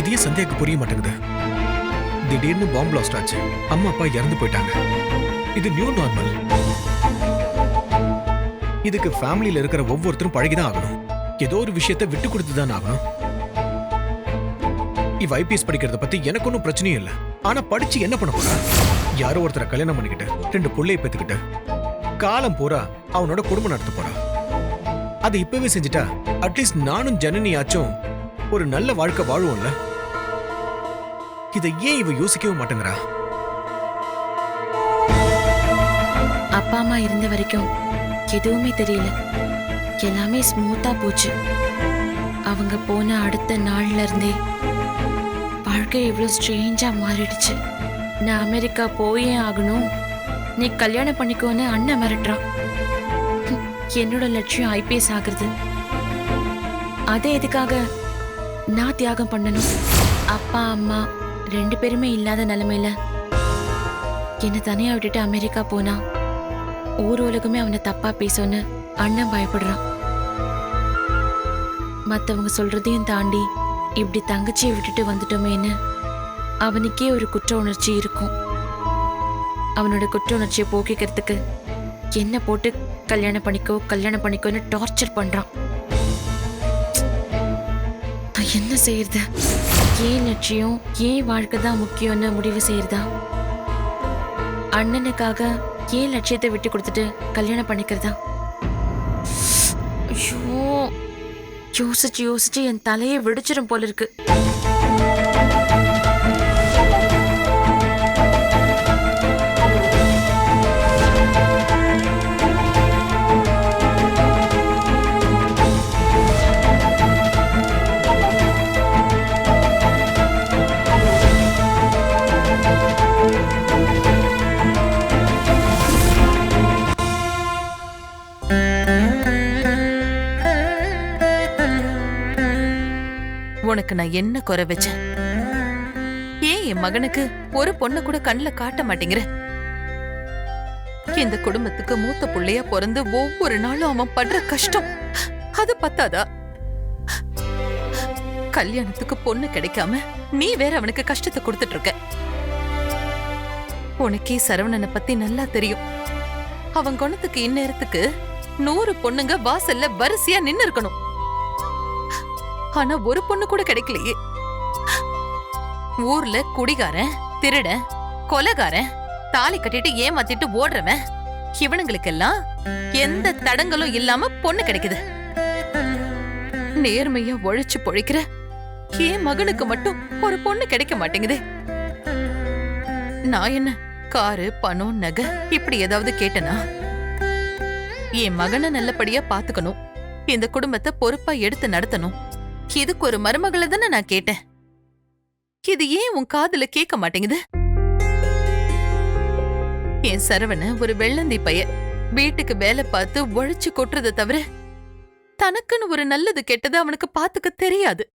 இதையே சந்தேகம் புரிய மாட்டேங்குது. திடீர்னு பாம்பு பிளாஸ்ட் ஆச்சு. அம்மா அப்பா இறந்து போயிட்டாங்க. இது நியூ நார்மல் இதுக்கு ஃபேமிலியில இருக்கிற ஒவ்வொருத்தரும் பழகிதான் ஆகணும். ஏதோ ஒரு விஷயத்த விட்டு கொடுத்து தான் ஆகணும். இவ ஐபிஎஸ் படிக்கிறத பத்தி எனக்கு ஒன்றும் பிரச்சனையும் இல்லை. ஆனா படிச்சு என்ன பண்ண போறா? யாரோ ஒருத்தரை கல்யாணம் பண்ணிக்கிட்டு ரெண்டு பிள்ளைய பெத்துக்கிட்டு காலம் போறா அவனோட குடும்பம் நடத்த போறா. அது இப்பவே செஞ்சுட்டா அட்லீஸ்ட் நானும் ஜனனியாச்சும் ஒரு நல்ல வாழ்க்கை வாழுவோம்ல? இதை ஏன் இவ யோசிக்கவே மாட்டேங்கிறா? அப்பா அம்மா இருந்த வரைக்கும் எதுவுமே தெரியல. எல்லாமே ஸ்மூத்தா போச்சு. அவங்க போன அடுத்த நாள்ல இருந்தே வாழ்க்கை இவ்வளோ ஸ்ட்ரேஞ்சா மாறிடுச்சு. நான் அமெரிக்கா போயே ஆகணும். நீ கல்யாணம் பண்ணிக்கோன்னு அண்ணன் மிரட்டுறான். என்னோட லட்சியம் ஐபிஎஸ் ஆகுறது. அதே எதுக்காக நான் தியாகம் பண்ணணும்? அப்பா அம்மா ரெண்டு பேருமே இல்லாத நிலைமையில என்னை தனியா விட்டுட்டு அமெரிக்கா போனா ஊர் உலகமே அவனை தப்பா பேசும்னு அண்ணன் பயப்படுறான். மற்றவங்க சொல்றதையும் தாண்டி இப்படி தங்கச்சியை விட்டுட்டு வந்துட்டோமேன்னு அவனுக்கே ஒரு குற்ற உணர்ச்சி இருக்கும். அவனோட குற்ற உணர்ச்சியை போக்கிக்கிறதுக்கு என்ன போட்டு கல்யாணம் பண்ணிக்கோ கல்யாணம் பண்ணிக்கோன்னு டார்ச்சர் பண்றான். என்ன செய்யறது ஏன் லட்சியம் ஏன் வாழ்க்கை தான் முக்கியம்னு முடிவு செய்யறதா அண்ணனுக்காக ஏன் லட்சியத்தை விட்டு கொடுத்துட்டு கல்யாணம் பண்ணிக்கிறதா? ஐயோ யோசிச்சு யோசிச்சு என் தலையை வெடிச்சிடும் போல இருக்கு உனக்கு நான் என்ன குறை வச்சேன்? ஏன் என் மகனுக்கு ஒரு பொண்ணு கூட கண்ணுல காட்ட மாட்டேங்கிற? இந்த குடும்பத்துக்கு மூத்த புள்ளையா பிறந்து ஒவ்வொரு நாளும் அவன் படுற கஷ்டம். அது பத்தாதா? கல்யாணத்துக்கு பொண்ணு கிடைக்காம நீ வேற அவனுக்கு கஷ்டத்தை கொடுத்துட்டு இருக்க உனக்கே சரவணனை பத்தி நல்லா தெரியும். அவன் குணத்துக்கு இந்நேரத்துக்கு நூறு பொண்ணுங்க வாசல்ல வரிசையா நின்னு இருக்கணும் ஆனா ஒரு பொண்ணு கூட கிடைக்கலையே. ஊர்ல குடிகாரன் திருட கொலைகாரன் தாலி கட்டிட்டு ஏமாத்திட்டு ஓடுறவன் இவனுங்களுக்கெல்லாம் எந்த தடங்களும் இல்லாம பொண்ணு கிடைக்குது. நேர்மையா உழைச்சு பொழைக்கிற என் மகனுக்கு மட்டும் ஒரு பொண்ணு கிடைக்க மாட்டேங்குது. நான் என்ன காரு பணம் நகை இப்படி ஏதாவது கேட்டனா? என் மகனை நல்லபடியா பாத்துக்கணும். இந்த குடும்பத்தை பொறுப்பா எடுத்து நடத்தணும். இதுக்கு ஒரு மருமகளை தானே நான் கேட்டேன். இது ஏன் உன் காதுல கேட்க மாட்டேங்குது? என் சரவண ஒரு வெள்ளந்தி பைய வீட்டுக்கு வேலை பார்த்து உழைச்சு கொட்டுறதை தவிர தனக்குன்னு ஒரு நல்லது கெட்டது அவனுக்கு பாத்துக்க தெரியாது.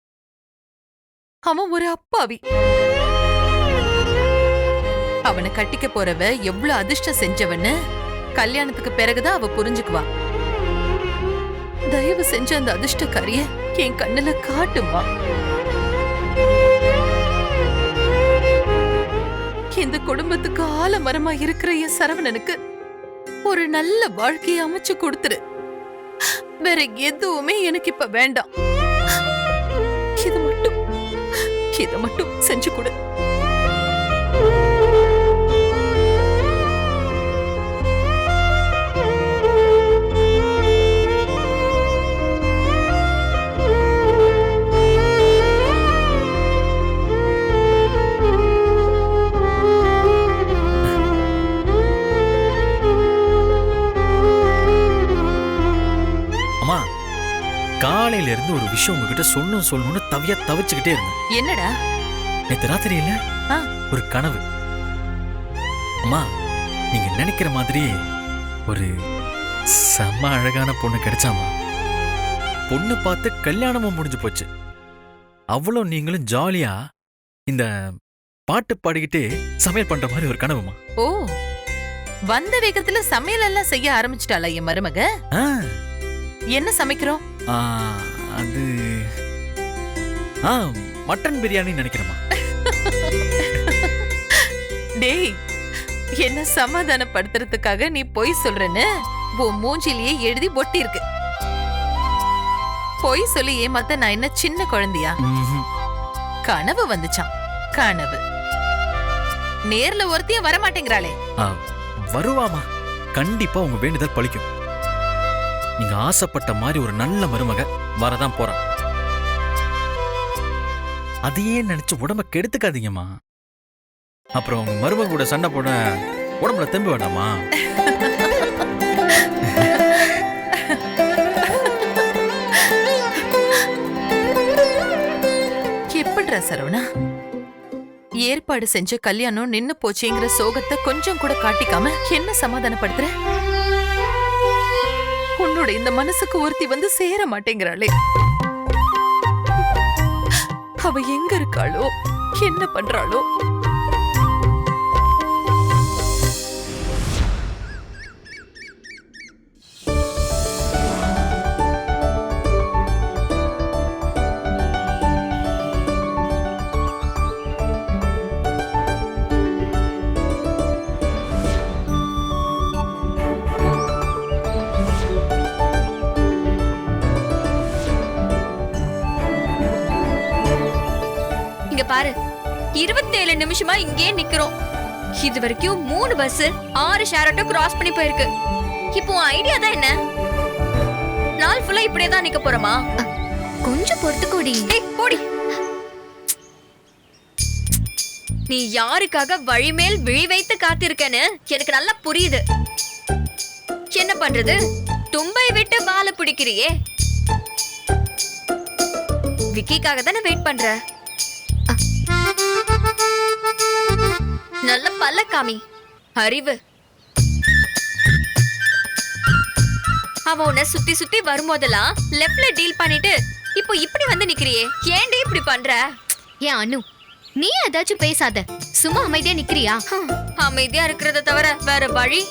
அவன் ஒரு அப்பாவி. அவனை கட்டிக்க போறவ எவ்வளவு அதிர்ஷ்டம் செஞ்சவன்னு கல்யாணத்துக்கு பிறகுதான் அவ புரிஞ்சுக்குவா. தயவு செஞ்சு அந்த அதிர்ஷ்டக்காரிய என் கண்ணுல காட்டுமா. இந்த குடும்பத்துக்கு ஆலமரமா இருக்கிற என் சரவணனுக்கு ஒரு நல்ல வாழ்க்கையை அமைச்சு கொடுத்துரு. வேற எதுவுமே எனக்கு இப்ப வேண்டாம். இது மட்டும் இதை மட்டும் செஞ்சு கொடு. விஷயம் உங்ககிட்ட சொல்லணும் சொல்லணும்னு தவியா தவிச்சுக்கிட்டே இருந்தேன். என்னடா? நேத்து ராத்திரி இல்ல? ஆ. ஒரு கனவு. அம்மா நீங்க நினைக்கிற மாதிரி ஒரு செம்ம அழகான பொண்ணு கிடைச்சாமா பொண்ணு பார்த்து கல்யாணமும் முடிஞ்சு போச்சு. அவ்வளோ நீங்களும் ஜாலியா இந்த பாட்டு பாடிக்கிட்டே சமையல் பண்ற மாதிரி ஒரு கனவுமா ஓ வந்த வேகத்துல சமையல் எல்லாம் செய்ய ஆரம்பிச்சிட்டாளா என் மருமக? ஆ, என்ன சமைக்கிறோம்? ஆ, அது ஆ மட்டன் பிரியாணி நினைக்கிறேம்மா. டேய் என்ன சமாதானப்படுத்துறதுக்காக நீ பொய் சொல்றேன்னு உன் மூஞ்சிலேயே எழுதி ஒட்டி இருக்கு பொய் சொல்லி ஏமாத்த நான் என்ன சின்ன குழந்தையா. கனவு வந்துச்சான் கனவு. நேர்ல ஒருத்தியும் வர மாட்டேங்கிறாளே வருவாமா கண்டிப்பா உங்க வேண்டுதல் பலிக்கும் நீங்க ஆசைப்பட்ட மாதிரி ஒரு நல்ல மருமக வரதான் போறான். அதையே நினைச்சு உடம்ப கெடுத்துக்காதீங்கம்மா. அப்புறம் உங்க மருமக கூட சண்டை போட உடம்புல தெம்பு வேண்டாமா? எப்படிடா சரவணா? ஏற்பாடு செஞ்ச கல்யாணம் நின்னு போச்சேங்கிற சோகத்தை கொஞ்சம் கூட காட்டிக்காம என்ன சமாதானப்படுத்துற? உன்னோட இந்த மனசுக்கு ஒருத்தி வந்து சேர மாட்டேங்கிறாளே. அவ எங்க இருக்காளோ? என்ன பண்றாளோ? இருபத்தேழு நிமிஷமா இங்கேயே நிக்கிறோம். இது வரைக்கும் மூணு பஸ் ஆறு ஷேர் ஆட்டோ கிராஸ் பண்ணி போயிருக்கு. இப்போ ஐடியா தான் என்ன? நாள் ஃபுல்லா இப்படியே தான் நிக்க போறோமா? கொஞ்சம் பொறுத்துக்கோடி. ஏய் போடி. நீ யாருக்காக வழிமேல் விழி வைத்து காத்திருக்கேன்னு எனக்கு நல்லா புரியுது. என்ன பண்றது? தும்பை விட்டு பால பிடிக்கிறியே. விக்கிக்காக தானே வெயிட் பண்ற? நல்ல பல்ல காமி. அறிவு. அவ உன்னை சுத்தி சுத்தி வரும்போதெல்லாம் லெஃப்ட்ல டீல் பண்ணிட்டு இப்போ இப்படி வந்து நிக்கிறியே. ஏன்டி இப்படி பண்ற? ஏன் அனு நீ ஏதாச்சும் பேசாத. சும்மா அமைதியா நிக்கிறியா? அமைதியா இருக்கிறத தவிர வேற வழி?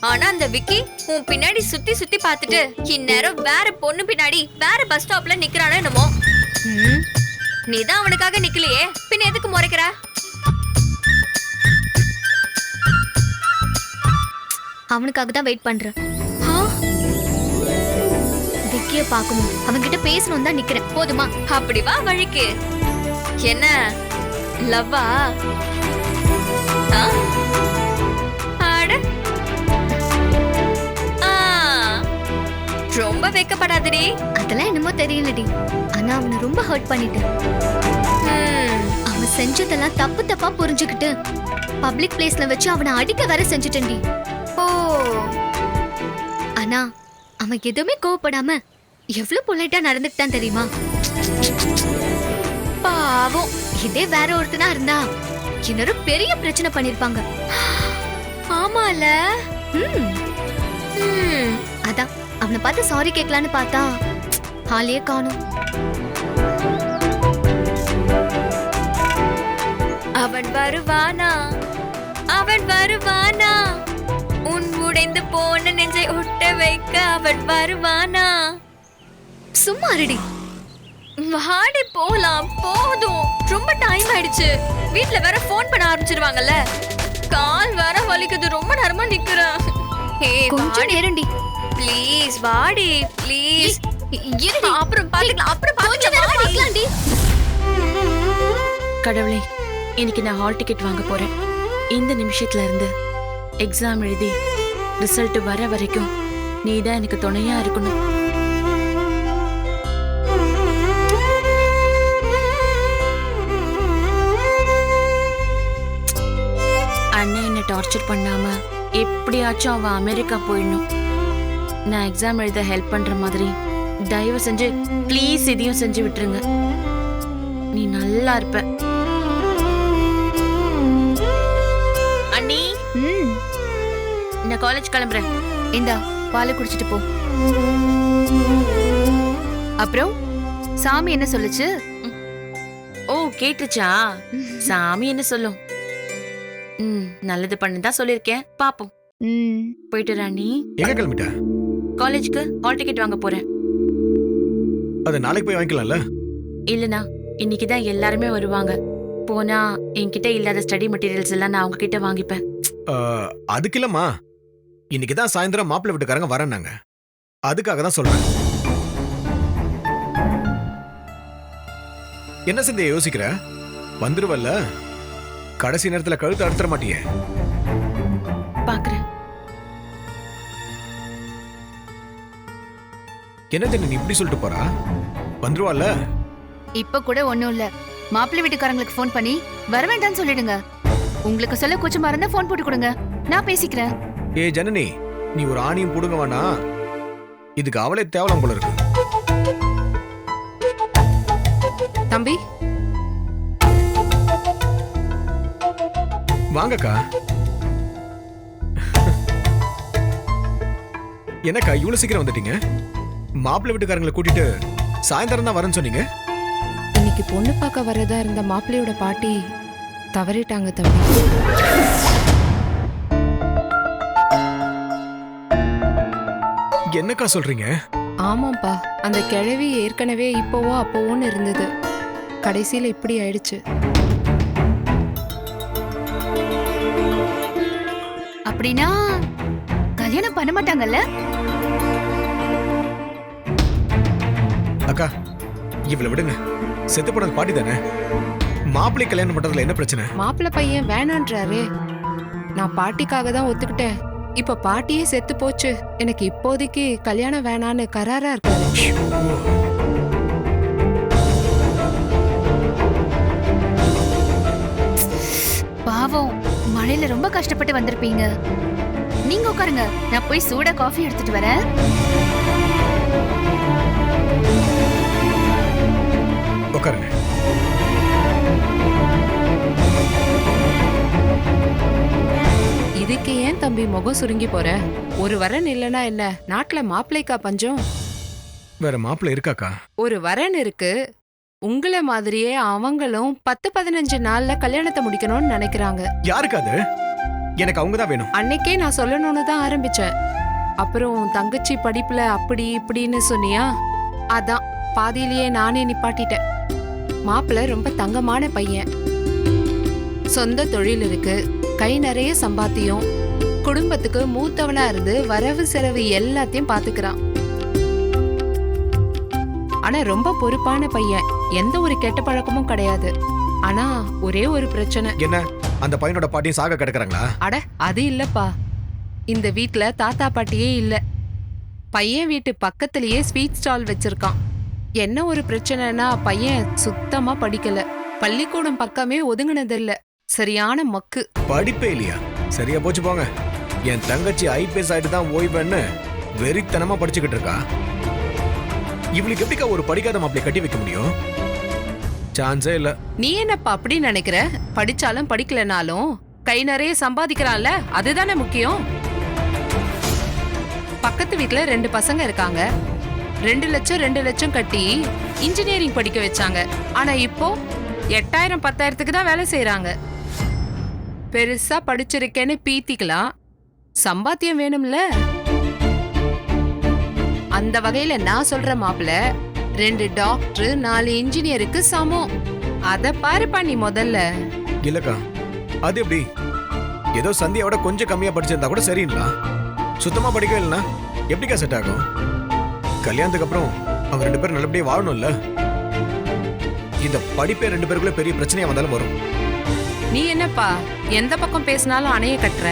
ஆனா அந்த விக்கி உன் பின்னாடி சுத்தி சுத்தி பார்த்துட்டு இந்நேரம் வேற பொண்ணு பின்னாடி வேற பஸ் ஸ்டாப்ல நிக்கிறானோ என்னமோ? நீ தான் அவனுக்காக நிக்கலையே. பின்ன எதுக்கு முறைக்கிற? அவனுக்காக தான் வெயிட் பண்றேன். ஆ, விக்கிய பார்க்கணும். அவன்கிட்ட பேசணும் தான் நிக்கிறேன். போதுமா? அப்படி வா வழிக்கு. என்ன? லவ்வா? ஆ? அட. ஆ, ரொம்ப வெக்கப்படாதடி. அதெல்லாம் என்னமோ தெரியலடி. ஆனா அவனை ரொம்ப ஹர்ட் பண்ணிட்டேன். அவன் செஞ்சதெல்லாம் தப்பு தப்பா புரிஞ்சுக்கிட்டு பப்ளிக் பிளேஸ்ல வச்சு அவனை அடிக்க வர செஞ்சுட்டேன்டி. ஓ. ஆனா அவன் எதுவுமே கோவப்படாம எவ்வளவு பொலைட்டா நடந்துக்கிட்டான் தெரியுமா? பாவம் இதே வேற ஒருத்தனா இருந்தா இன்னொரு பெரிய பிரச்சனை பண்ணிருப்பாங்க. ஆமால? அதான் அவனை பார்த்து சாரி கேட்கலான்னு பார்த்தா ஆளையே காணும். அவன் வருவானா? அவன் வருவானா? உன் உடைந்து போன நெஞ்சை ஒட்ட வைக்க அவன் வருவானா? சும்மா இருடி. வாடி போலாம் போதும். ரொம்ப டைம் ஆயிடுச்சு. வீட்ல வேற ஃபோன் பண்ண ஆரம்பிச்சிருவாங்கல்ல. கால் வேற வலிக்குது ரொம்ப நேரமா நிக்கிறேன். ஏய் கொஞ்சம் நேரம்டி. ப்ளீஸ் வாடி ப்ளீஸ் இருடி. அப்புறம் பாத்துக்கலாம். அப்புறம் கொஞ்ச நேரம் பாத்துக்கலாம் பார்க்கலாம்டி கடவுளே இன்னைக்கு நான் ஹால் டிக்கெட் வாங்க போறேன். இந்த நிமிஷத்துல இருந்து எக்ஸாம் எழுதி ரிசல்ட் வர வரைக்கும் நீ தான் எனக்கு துணையா இருக்கணும். அண்ணன் என்ன டார்ச்சர் பண்ணாம எப்படியாச்சும் அவன் அமெரிக்கா போயிடணும். நான் எக்ஸாம் எழுத ஹெல்ப் பண்ற மாதிரி தயவு செஞ்சு ப்ளீஸ் இதையும் செஞ்சு விட்டுருங்க. நீ நல்லா இருப்ப. அண்ணி? ம். நான் காலேஜ் கிளம்புறேன். இந்தா பாலை குடிச்சிட்டு போ. அப்புறம் சாமி என்ன சொல்லுச்சு? ஓ கேட்டுச்சா? சாமி என்ன சொல்லும்? ம் நல்லது பண்ணு தான் சொல்லியிருக்கேன் பாப்போம். ம். போயிட்டு ராணி எங்க கிளம்பிட்ட? காலேஜ்க்கு ஹால் டிக்கெட் வாங்க போறேன். அதை நாளைக்கு போய் வாங்கிக்கலாம்ல? இல்லனா இன்னைக்கு தான் எல்லாருமே வருவாங்க. போனா என்கிட்ட இல்லாத ஸ்டடி மெட்டீரியல்ஸ் எல்லாம் நான் அவங்க கிட்ட வாங்கிப்பேன் அதுக்கு இல்லம்மா. இன்னைக்கு தான் சாயந்தரம் மாப்பிள்ளை வீட்டுக்காரங்க வரேன்னாங்க. அதுக்காக தான் சொல்றேன். என்ன சந்தைய யோசிக்கிற? வந்துருவல்ல? கடைசி நேரத்துல கழுத்து அறுத்துற மாட்டியே. பாக்குறேன். என்ன நீ இப்படி சொல்லிட்டு போறா? வந்துருவாள்ல? இப்ப கூட ஒண்ணும் இல்ல. மாப்பிள்ளை வீட்டுக்காரங்களுக்கு ஃபோன் பண்ணி வர வேண்டாம்னு சொல்லிடுங்க. உங்களுக்கு சொல்ல கூச்சமா இருந்தா ஃபோன் போட்டு கொடுங்க. நான் பேசிக்கிறேன். ஏ ஜனனி நீ ஒரு ஆணியும் புடுங்க வேணாம் இதுக்கு அவளே தேவலாம் போல இருக்கு. தம்பி? வாங்கக்கா. என்னக்கா இவ்வளவு சீக்கிரம் வந்துட்டீங்க? மாப்பிள்ளை வீட்டுக்காரங்களை கூட்டிட்டு சாயந்தரம் தான் வரேன்னு சொன்னீங்க? இன்னைக்கு பொண்ணு பார்க்க வரதா இருந்த மாப்பிள்ளையோட பாட்டி தவறிட்டாங்க தம்பி. என்னக்கா சொல்றீங்க? ஆமாப்பா அந்த கிழவி ஏற்கனவே இப்போவோ அப்போவோன்னு இருந்தது. கடைசியில இப்படி ஆயிடுச்சு. அப்படின்னா கல்யாணம் பண்ண மாட்டாங்கல்ல? அக்கா இவளை விடுங்க. செத்து போனது பாட்டி தானே? மாப்பிள்ளை கல்யாணம் பண்றதுல என்ன பிரச்சனை? மாப்பிள்ளை பையன் வேணான்றாரே. நான் பாட்டிக்காக தான் ஒத்துக்கிட்டேன். இப்ப பாட்டியே செத்து போச்சு. எனக்கு இப்போதைக்கு கல்யாணம் வேணான்னு கராரா இருக்காரு பாவம் மழையில ரொம்ப கஷ்டப்பட்டு வந்திருப்பீங்க. நீங்க உட்காருங்க. நான் போய் சூடா காஃபி எடுத்துட்டு வரேன். உட்காருங்க. இதுக்கு ஏன் தம்பி முகம் சுருங்கி போற? ஒரு வரன் இல்லனா என்ன? நாட்டுல மாப்பிள்ளைக்கா பஞ்சம்? வேற மாப்பிள்ளை இருக்காக்கா? ஒரு வரன் இருக்கு. உங்கள மாதிரியே அவங்களும் பத்து பதினஞ்சு நாள்ல கல்யாணத்தை முடிக்கணும்னு நினைக்கிறாங்க. யாருக்கு அது? எனக்கு அவங்க தான் வேணும். அன்னைக்கே நான் சொல்லணும்னு தான் ஆரம்பிச்சேன். அப்புறம் உன் தங்கச்சி படிப்புல அப்படி இப்படின்னு சொன்னியா? அதான் பாதியிலேயே நானே நிப்பாட்டிட்டேன். மாப்பிள்ளை ரொம்ப தங்கமான பையன். சொந்த தொழில் இருக்கு. கை நிறைய சம்பாத்தியம். குடும்பத்துக்கு மூத்தவனா இருந்து வரவு செலவு எல்லாத்தையும் பாத்துக்கிறான். ஆனா ரொம்ப பொறுப்பான பையன். எந்த ஒரு கெட்ட பழக்கமும் கிடையாது. ஆனா ஒரே ஒரு பிரச்சனை. என்ன? அந்த பையனோட பாட்டியும் சாக கிடக்குறாங்களா? அட அது இல்லப்பா. இந்த வீட்ல தாத்தா பாட்டியே இல்ல. பையன் வீட்டு பக்கத்திலேயே ஸ்வீட் ஸ்டால் வச்சிருக்கான். என்ன ஒரு பிரச்சனைனா பையன் சுத்தமா படிக்கல. பள்ளிக்கூடம் பக்கமே ஒதுங்கினதில்ல. சரியான மக்கு. படிப்பே இல்லையா? சரியா போச்சு போங்க. என் தங்கச்சி ஐபிஎஸ் ஆயிட்டு தான் ஓய்வுன்னு வெறித்தனமா படிச்சுக்கிட்டு இருக்கா. இவளுக்கு எப்படிக்கா ஒரு படிக்காத மாப்பிளை கட்டி வைக்க முடியும்? சான்ஸே இல்ல. நீ என்னப்பா அப்படி நினைக்கிற? படிச்சாலும் படிக்கலனாலும் கை நிறைய சம்பாதிக்கிறான்ல அதுதானே முக்கியம்? பக்கத்து வீட்ல ரெண்டு பசங்க இருக்காங்க. ரெண்டு லட்சம் ரெண்டு லட்சம் கட்டி இன்ஜினியரிங் படிக்க வச்சாங்க. ஆனா இப்போ எட்டாயிரம் பத்தாயிரத்துக்கு தான் வேலை செய்யறாங்க பெருசா படிச்சிருக்கேன்னு பீத்திக்கலாம். சம்பாத்தியம் வேணும்ல? அந்த வகையில நான் சொல்ற மாப்பிள்ள ரெண்டு டாக்டர் நாலு இன்ஜினியருக்கு சமம். அத பாருப்பா நீ முதல்ல. இல்லக்கா அது எப்படி? ஏதோ சந்தியாவோட கொஞ்சம் கம்மியா படிச்சிருந்தா கூட சரிங்களா சுத்தமா படிக்கவே இல்லைன்னா எப்படிக்கா செட் ஆகும்? கல்யாணத்துக்கு அப்புறம் அவங்க ரெண்டு பேரும் நல்லபடியாக வாழணும்ல? இந்த படிப்பே ரெண்டு பேருக்குள்ள பெரிய பிரச்சனையா வந்தாலும் வரும். நீ என்னப்பா? எந்த பக்கம் பேசினாலும் அணைய கட்டுற?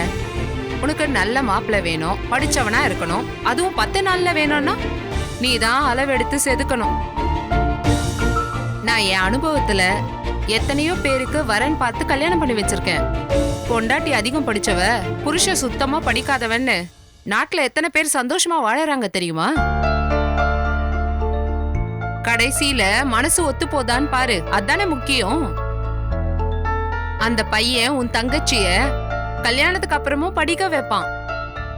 உனக்கு நல்ல மாப்பிள்ளை வேணும் படிச்சவனா இருக்கணும். அதுவும் பத்து நாள்ல வேணும்னா நீ தான் அளவெடுத்து செதுக்கணும். நான் என் அனுபவத்துல எத்தனையோ பேருக்கு வரன் பார்த்து கல்யாணம் பண்ணி வச்சிருக்கேன். பொண்டாட்டி அதிகம் படிச்சவ புருஷன் சுத்தமா படிக்காதவன்னு. நாட்டுல எத்தனை பேர் சந்தோஷமா வாழறாங்க தெரியுமா? கடைசியில மனசு ஒத்து போதான்னு பாரு. அதானே முக்கியம். அந்த பையன் உன் தங்கச்சிய கல்யாணத்துக்கு அப்புறமும் படிக்க வைப்பான்.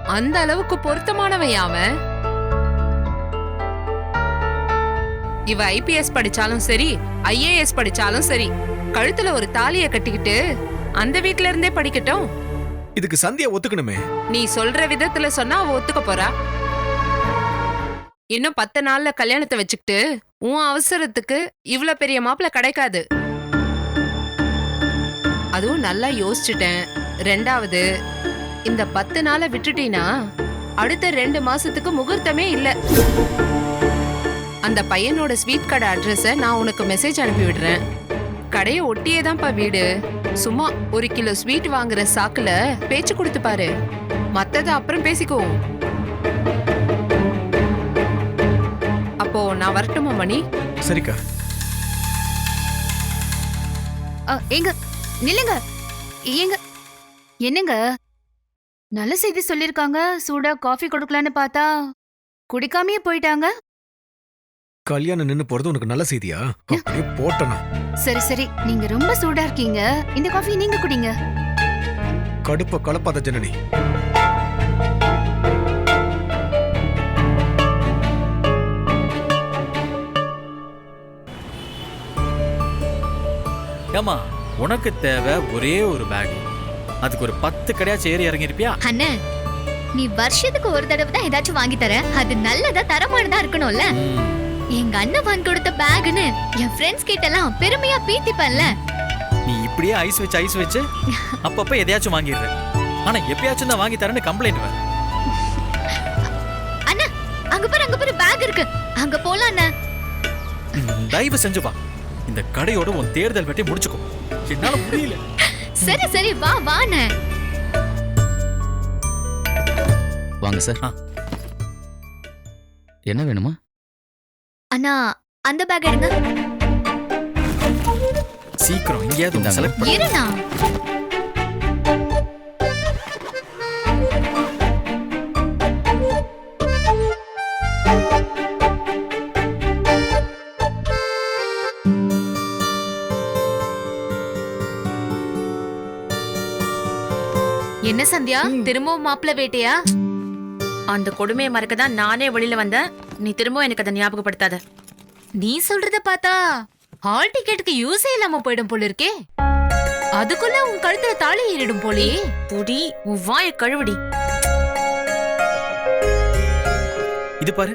அந்த அளவுக்கு பொருத்தமானவன் அவன்? இவ ஐபிஎஸ் படிச்சாலும் சரி ஐஏஎஸ் படிச்சாலும் சரி கழுத்துல ஒரு தாலிய கட்டிக்கிட்டு அந்த வீட்ல இருந்தே படிக்கட்டும். இதுக்கு சந்தியா ஒத்துக்கணுமே. நீ சொல்ற விதத்துல சொன்னா அவ ஒத்துக்க போறா. இன்னும் பத்து நாள்ல கல்யாணத்தை வச்சுக்கிட்டு உன் அவசரத்துக்கு இவ்ளோ பெரிய மாப்பிள்ள கிடைக்காது. அதுவும் நல்லா யோசிச்சுட்டேன். ரெண்டாவது இந்த பத்து நாளை விட்டுட்டீனா அடுத்த ரெண்டு மாசத்துக்கு முகூர்த்தமே இல்ல. அந்த பையனோட ஸ்வீட் கடை அட்ரஸ நான் உனக்கு மெசேஜ் அனுப்பி விடுறேன். கடையை ஒட்டியே தான்ப்பா வீடு. சும்மா ஒரு கிலோ ஸ்வீட் வாங்குற சாக்குல பேச்சு கொடுத்து பாரு. மத்தத அப்புறம் பேசிக்குவோம். அப்போ நான் வரட்டுமா மணி? சரிக்கா. அ, ஏங்க நில்லுங்க. ஏங்க என்னங்க? நல்ல செய்தி சொல்லிருக்காங்க. சூடா காஃபி கொடுக்கலான்னு பார்த்தா குடிக்காமயே போயிட்டாங்க. கல்யாணம் நின்னு போறது உனக்கு நல்ல செய்தியா? அப்படியே போட்டனா? சரி சரி. நீங்க ரொம்ப சூடா இருக்கீங்க. இந்த காஃபி நீங்க குடிங்க. கடுப்ப கலப்பாத ஜனனி. ஏமா உனக்கு தேவை ஒரே ஒரு பேக் அதுக்கு ஒரு பத்து கடையாச்சும் ஏறி இறங்கியிருப்பியா? அண்ணே நீ வருஷத்துக்கு ஒரு தடவை தான் ஏதாச்சும் வாங்கி தர. அது நல்லதா தரமானதா இருக்கணும்ல. எங்க அண்ணன் வாங்கி கொடுத்த பேக்னு என் ஃப்ரெண்ட்ஸ் கிட்ட எல்லாம் பெருமையா பீத்திப்பல்ல நீ இப்படியே ஐஸ் வச்சு ஐஸ் வச்சு அப்பப்ப எதையாச்சும் வாங்கிடுற ஆனா எப்பயாச்சும் தான் வாங்கி தரேன்னு கம்ப்ளைண்ட் வர அண்ணா அங்க பாரு அங்க பாரு பேக் இருக்கு. அங்க போலாம் அண்ணா. தயவு செஞ்சு வா. இந்த கடையோட உன் தேர்தல் வெட்டி முடிச்சுக்கோ. என்னால முடியல. சரி சரி வா வா அண்ணே. வாங்க சார். என்ன வேணுமா? அண்ணா அந்த பேக் எடுங்க. சீக்கிரம் எங்கேயாவது. செலக்ட் பண்ணு. சந்தியா திரும்பவும் மாப்பிள்ள வேட்டையா? அந்த கொடுமையை மறக்க தான் நானே வெளியில வந்தேன். நீ திரும்பவும் எனக்கு அதை ஞாபகப்படுத்தாத. நீ சொல்றத பார்த்தா ஹால் டிக்கெட்டுக்கு யூஸே இல்லாம போயிடும் போல இருக்கே. அதுக்குள்ள உன் கழுத்துல தாலி ஏறிடும் போலே பொடி உன் வாயை கழுவுடி. இது பாரு.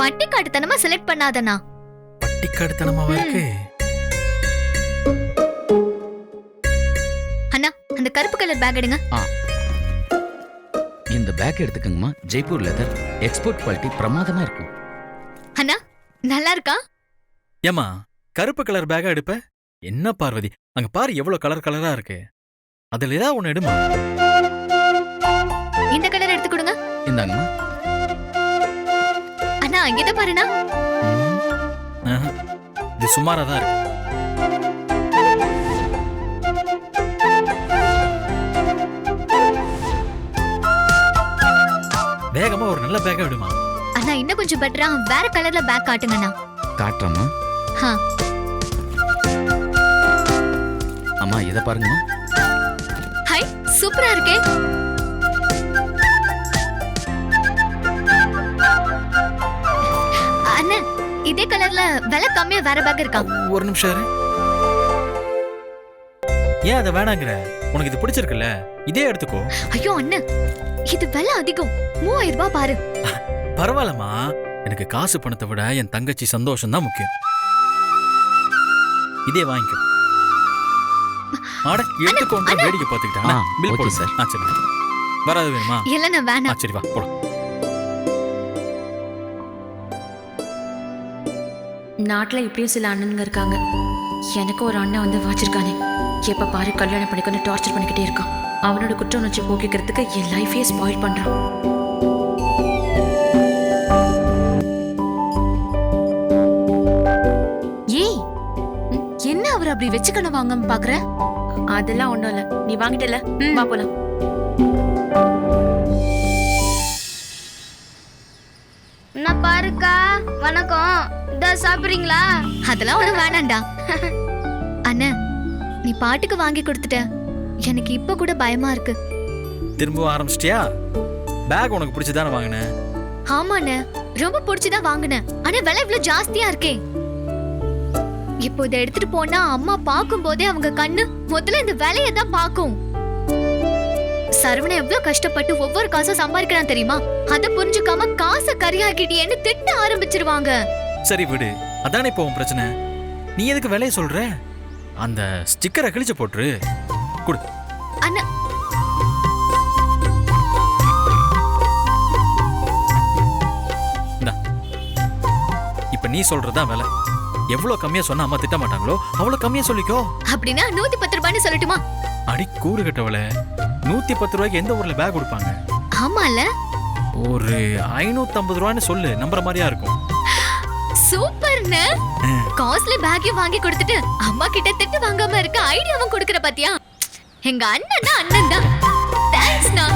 பட்டி காட்டுத்தனமா செலக்ட் பண்ணாதண்ணா. பட்டிக்காடுத்தனமாவா இருக்கு? அந்த கருப்பு கலர் பேக் எடுங்க. இந்த பேக் எடுத்துக்கங்கம்மா. ஜெய்ப்பூர் லெதர் எக்ஸ்போர்ட் குவாலிட்டி பிரமாதமா இருக்கும். அண்ணா நல்லா இருக்கா? ஏமா கருப்பு கலர் பேக்கா எடுப்ப? என்ன பார்வதி அங்க பாரு எவ்வளவு கலர் கலரா இருக்கு. அதுல ஏதாவது ஒண்ணு எடுமா? இந்த கலர் எடுத்து கொடுங்க. இந்தாங்கம்மா. அண்ணா இத பாருண்ணா. ஆஹா. இது சுமாரா தான் இருக்கு. வேகமா ஒரு நல்ல பேக்கா விடுமா? அண்ணா இன்னும் கொஞ்சம் பெட்டரா வேற கலர்ல பேக் காட்டுங்கண்ணா. காட்டுறம்மா ஆ. அம்மா இதை பாருங்கம்மா. ஹை சூப்பரா இருக்கே. அண்ணா இதே கலர்ல விலை கம்மியா வேற பேக் இருக்கா? ஒரு நிமிஷம் இரு. ஏன் அதை வேணாங்கிற? உனக்கு இது பிடிச்சிருக்குல்ல. இதே எடுத்துக்கோ. ஐயோ அண்ணன் இது விலை அதிகம். மூவாயிரம் ரூபாய் பாரு. பரவாயில்லம்மா. எனக்கு காசு பணத்தை விட என் தங்கச்சி சந்தோஷம் தான் முக்கியம். இதே வாங்கிக்கோ. ஆட எடுத்துக்கொண்டு. வேடிக்கை பார்த்துக்கிட்டா. பில் போடு சார். ஆ சரி வராது வேணுமா? இல்லண்ணா ஆ வேணாம். சரி வா போலாம். நாட்டுல இப்படியும் சில அண்ணனுங்க இருக்காங்க. எனக்கு ஒரு அண்ணன் வந்து வாச்சிருக்கானே. எப்ப பாரு கல்யாணம் பண்ணிக்கொண்டு டார்ச்சர் பண்ணிக்கிட்டே இருக்கான். அவனோட குற்ற உணர்ச்சி போக்கிக்கிறதுக்கு என் லைஃபையே ஸ்பாயில் பண்றான். ஏய் என்ன அவர் அப்படி வச்சுக்கணும் வாங்கன்னு பாக்குற? அதெல்லாம் ஒண்ணும் இல்ல. நீ வாங்கிட்டல வா போலாம். என்ன பாருக்கா வணக்கம். இந்த சாப்பிடுறீங்களா? அதெல்லாம் ஒண்ணும் வேணாம்டா. அண்ணன் நீ பாட்டுக்கு வாங்கி கொடுத்துட்ட. எனக்கு இப்ப கூட பயமா இருக்கு. திரும்பவும் ஆரம்பிச்சிட்டியா? பேக் உனக்கு பிடிச்சதானே வாங்கினேன். ஆமாண்ணே ரொம்ப பிடிச்சுதான் வாங்கினேன். ஆனா விலை இவ்வளவு ஜாஸ்தியா இருக்கே. இப்போ இதை எடுத்துட்டு போனா அம்மா பார்க்கும் போதே அவங்க கண்ணு முதல்ல இந்த விலையை தான் பார்க்கும். சரவணன் எவ்வளவு கஷ்டப்பட்டு ஒவ்வொரு காசும் சம்பாதிக்கிறான் தெரியுமா? அத புரிஞ்சுக்காம காசை கரியாக்கிட்டியேன்னு திட்ட ஆரம்பிச்சிருவாங்க. சரி விடு அதானே இப்போ உன் பிரச்சனை. நீ எதுக்கு விலைய சொல்ற? அந்த ஸ்டிக்கரை கிழிச்சு போட்டுரு. கொடு. அண்ணா. இப்ப நீ சொல்றதுதான் விலை. எவ்வளவு கம்மியா சொன்னா அம்மா திட்ட மாட்டாங்களோ அவ்வளவு கம்மியா சொல்லிக்கோ. அப்படின்னா நூத்தி பத்து ரூபான்னு சொல்லட்டுமா? அடி கூறு கட்டவள. நூத்தி பத்து ரூபாய்க்கு எந்த ஊர்ல பேக் கொடுப்பாங்க ஆமால ஒரு ஐநூத்தி ஐம்பது ரூபான்னு சொல்லு நம்புற மாதிரியா இருக்கும். சூப்பர்னு. காஸ்ட்லி பேக்கே வாங்கி கொடுத்துட்டு அம்மா கிட்ட திட்டு வாங்காம இருக்க ஐடியாவும் கொடுக்கற பாத்தியா? எங்க அண்ணன் தான் அண்ணன் தான் தேங்க்ஸ்ண்ணா